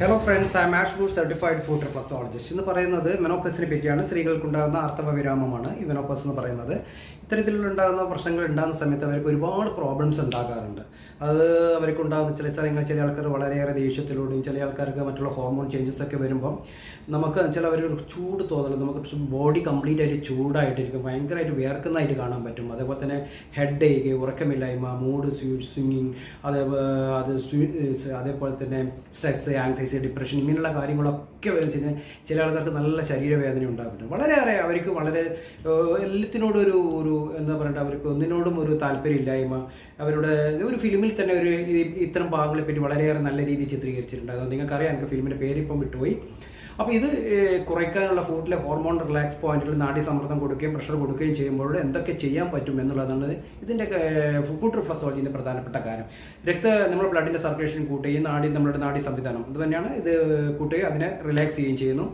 Hello friends I മാഷ് good certified food എന്ന് പറയുന്നത് മെനോപ്പസിനെ പറ്റിയാണ്. സ്ത്രീകൾക്കുണ്ടാകുന്ന ആർത്തവ വിരാമമാണ് ഈ മെനോപ്പസ് എന്ന് പറയുന്നത്. ഇത്തരത്തിലുണ്ടാകുന്ന പ്രശ്നങ്ങൾ ഉണ്ടാകുന്ന സമയത്ത് അവർക്ക് ഒരുപാട് പ്രോബ്ലംസ് ഉണ്ടാകാറുണ്ട്. അത് അവർക്ക് ഉണ്ടാകുന്ന ചില സ്ഥലങ്ങൾ ചില ആൾക്കാർ വളരെയേറെ ദേഷ്യത്തിലൂടെയും ചില ആൾക്കാർക്ക് മറ്റുള്ള ഹോർമോൺ ചേഞ്ചസ് ഒക്കെ വരുമ്പം നമുക്ക് ചില ഒരു ചൂട് തോന്നലും നമുക്ക് ബോഡി കംപ്ലീറ്റ് ആയിട്ട് ചൂടായിട്ടിരിക്കും. ഭയങ്കരമായിട്ട് വിയർക്കുന്നതായിട്ട് കാണാൻ പറ്റും. അതേപോലെ തന്നെ ഹെഡ് ഏക്ക് ഉറക്കമില്ലായ്മ മൂഡ് സ്വിങ്ങിങ് അതേപോലെ അത് അതേപോലെ തന്നെ സ്ട്രെസ് ആങ്സൈറ്റി ഡിപ്രഷൻ ഇങ്ങനെയുള്ള കാര്യങ്ങളൊക്കെ വരും ചില ചില ആൾക്കാർക്ക് നല്ല ശരീരവേദന ഉണ്ടാകുന്നുണ്ട്. വളരെയേറെ അവർക്ക് വളരെ എല്ലാത്തിനോടൊരു എല്ലാത്തിനോടും ഒരു എന്താ പറയണ്ട അവർക്ക് ഒന്നിനോടും ഒരു താല്പര്യമില്ലായ്മ. അവരുടെ ഒരു ഫിലിമിൽ തന്നെ ഒരു ഇത്തരം ഭാഗങ്ങളെ പറ്റി വളരെയേറെ നല്ല രീതിയിൽ ചിത്രീകരിച്ചിട്ടുണ്ട്. അത് നിങ്ങൾക്കറിയാം എനിക്ക് ഫിലിമിന്റെ പേരിപ്പം വിട്ടുപോയി. അപ്പോൾ ഇത് കുറയ്ക്കാനുള്ള ഫുഡിലെ ഹോർമോൺ റിലാക്സ് പോയിന്റുകൾ നാഡി സമ്മർദ്ദം കൊടുക്കുകയും പ്രഷർ കൊടുക്കുകയും ചെയ്യുമ്പോൾ എന്തൊക്കെ ചെയ്യാൻ പറ്റും എന്നുള്ളതാണ് ഇതിന്റെ ഫുഡ് റിഫ്ലക്സോളജിന്റെ പ്രധാനപ്പെട്ട കാര്യം. രക്ത നമ്മുടെ ബ്ലഡിന്റെ സർക്കുലേഷൻ കൂട്ടുകയും നാടി നമ്മുടെ നാഡി സംവിധാനം അത് തന്നെയാണ്. ഇത് കൂട്ടുകയും അതിനെ റിലാക്സ് ചെയ്യുകയും ചെയ്യുന്നു.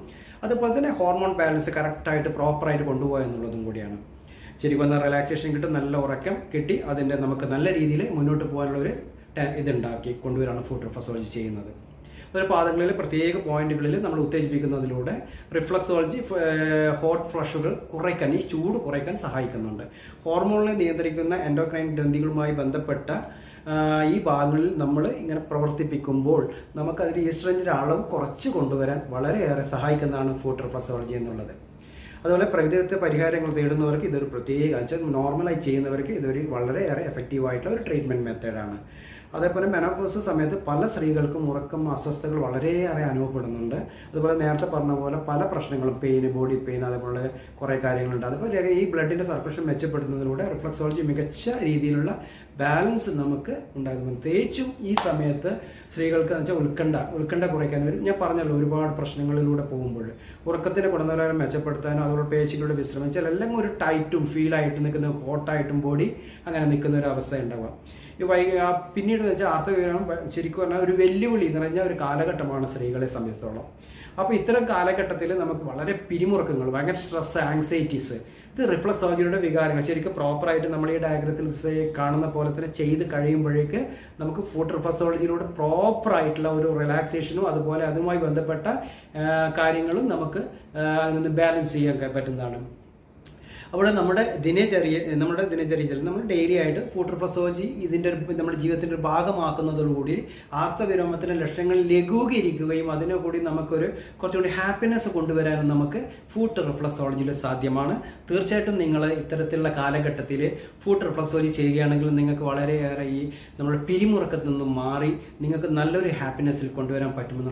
അതുപോലെ തന്നെ ഹോർമോൺ ബാലൻസ് കറക്റ്റായിട്ട് പ്രോപ്പറായിട്ട് കൊണ്ടുപോകുക എന്നുള്ളതും കൂടിയാണ്. ശരിക്കും വന്ന റിലാക്സേഷൻ കിട്ടും നല്ല ഉറക്കം കിട്ടി അതിന്റെ നമുക്ക് നല്ല രീതിയിൽ മുന്നോട്ട് പോകാനുള്ള ഒരു ഇത് ഇതുണ്ടാക്കി കൊണ്ടുവരാണ് ഫുഡ് റിഫസോളജി ചെയ്യുന്നത്. ഒരു പാദങ്ങളിൽ പ്രത്യേക പോയിന്റുകളിൽ നമ്മൾ ഉത്തേജിപ്പിക്കുന്നതിലൂടെ റിഫ്ലക്സോളജി ഹോട്ട് ഫ്ലഷുകൾ കുറയ്ക്കാൻ ഈ ചൂട് കുറയ്ക്കാൻ സഹായിക്കുന്നുണ്ട്. ഹോർമോണിനെ നിയന്ത്രിക്കുന്ന എൻഡോക്രൈൻ ഗ്രന്ഥികളുമായി ബന്ധപ്പെട്ട ഈ ഭാഗങ്ങളിൽ നമ്മൾ ഇങ്ങനെ പ്രവർത്തിപ്പിക്കുമ്പോൾ നമുക്കതിൽ ഈസ്ട്രഞ്ചിന്റെ അളവ് കുറച്ച് കൊണ്ടുവരാൻ വളരെയേറെ സഹായിക്കുന്നതാണ് ഫുഡ് റിഫ്ലക്സോളജി എന്നുള്ളത്. അതുപോലെ പ്രകൃതിദത്ത പരിഹാരങ്ങൾ തേടുന്നവർക്ക് ഇതൊരു പ്രത്യേക നോർമലായി ചെയ്യുന്നവർക്ക് ഇതൊരു വളരെയേറെ എഫക്റ്റീവ് ആയിട്ടുള്ള ഒരു ട്രീറ്റ്മെന്റ് മെത്തേഡാണ് അതേപോലെ മെനോപോസ് സമയത്ത് പല സ്ത്രീകൾക്കും ഉറക്കം അസ്വസ്ഥതകൾ വളരെയേറെ അനുഭവപ്പെടുന്നുണ്ട്. അതുപോലെ നേരത്തെ പറഞ്ഞ പോലെ പല പ്രശ്നങ്ങളും പെയിൻ ബോഡി പെയിൻ അതേപോലെ കുറേ കാര്യങ്ങളുണ്ട്. അതുപോലെ ഈ ബ്ലഡിന്റെ സർക്കുലേഷൻ മെച്ചപ്പെടുത്തുന്നതിലൂടെ റിഫ്ലക്സോളജി മികച്ച രീതിയിലുള്ള ബാലൻസ് നമുക്ക് ഉണ്ടാകുന്നു പ്രത്യേകിച്ചും ഈ സമയത്ത് സ്ത്രീകൾക്ക് വെച്ചാൽ ഉത്കണ്ഠ ഉത്കണ്ഠ കുറയ്ക്കാൻ വരും ഞാൻ പറഞ്ഞല്ലോ ഒരുപാട് പ്രശ്നങ്ങളിലൂടെ പോകുമ്പോൾ. ഉറക്കത്തിന്റെ ഗുണനിലവാരം മെച്ചപ്പെടുത്താനും അതുപോലെ പേശികളുടെ വിശ്രമിച്ചാൽ എല്ലാം ഒരു ടൈറ്റും ഫീലായിട്ട് നിൽക്കുന്ന ഹോട്ടായിട്ടും ബോഡി അങ്ങനെ നിൽക്കുന്ന ഒരു അവസ്ഥ ഉണ്ടാവാം. വൈ പിന്നീട് വെച്ചാൽ ആർത്തവിവരം ശരിക്കും പറഞ്ഞാൽ ഒരു വെല്ലുവിളി നിറഞ്ഞ ഒരു കാലഘട്ടമാണ് സ്ത്രീകളെ സംബന്ധിച്ചിടത്തോളം. അപ്പോൾ ഇത്തരം കാലഘട്ടത്തിൽ നമുക്ക് വളരെ പിരിമുറുക്കങ്ങൾ ഭയങ്കര സ്ട്രെസ് ആങ്സൈറ്റീസ് ഇത് റിഫ്ലക്സ് സർജറിയുടെ വികാരങ്ങൾ ശരിക്കും പ്രോപ്പറായിട്ട് നമ്മൾ ഈ ഡയഗ്രത്തിൽ കാണുന്ന പോലെ തന്നെ ചെയ്ത് കഴിയുമ്പോഴേക്ക് നമുക്ക് ഫുഡ് റിഫ്ലക്സോളജിയിലൂടെ പ്രോപ്പറായിട്ടുള്ള ഒരു റിലാക്സേഷനും അതുപോലെ അതുമായി ബന്ധപ്പെട്ട കാര്യങ്ങളും നമുക്ക് അതിൽ നിന്ന് ബാലൻസ് ചെയ്യാൻ പറ്റുന്നതാണ്. അവിടെ നമ്മുടെ ദിനചര്യ നമ്മുടെ ദിനചര്യ നമ്മൾ ഡെയിലി ആയിട്ട് റിഫ്ലക്സോളജി ഇതിന്റെ ഒരു നമ്മുടെ ജീവിതത്തിന്റെ ഒരു ഭാഗമാക്കുന്നതോടുകൂടി ആർത്തവിരോമത്തിന്റെ ലക്ഷണങ്ങൾ ലഘൂകരിക്കുകയും അതിനെ കൂടി നമുക്കൊരു കുറച്ചുകൂടി ഹാപ്പിനെസ് കൊണ്ടുവരാനും നമുക്ക് ഫുഡ് റിഫ്ലക്സോളജിയിൽ സാധ്യമാണ്. തീർച്ചയായിട്ടും നിങ്ങൾ ഇത്തരത്തിലുള്ള കാലഘട്ടത്തിൽ ഫുഡ് റിഫ്ലക്സോളജി ചെയ്യുകയാണെങ്കിൽ നിങ്ങൾക്ക് വളരെയേറെ ഈ നമ്മുടെ പിരിമുറക്കത്തിൽ നിന്നും മാറി നിങ്ങൾക്ക് നല്ലൊരു ഹാപ്പിനെസ്സിൽ കൊണ്ടുവരാൻ പറ്റുമെന്ന്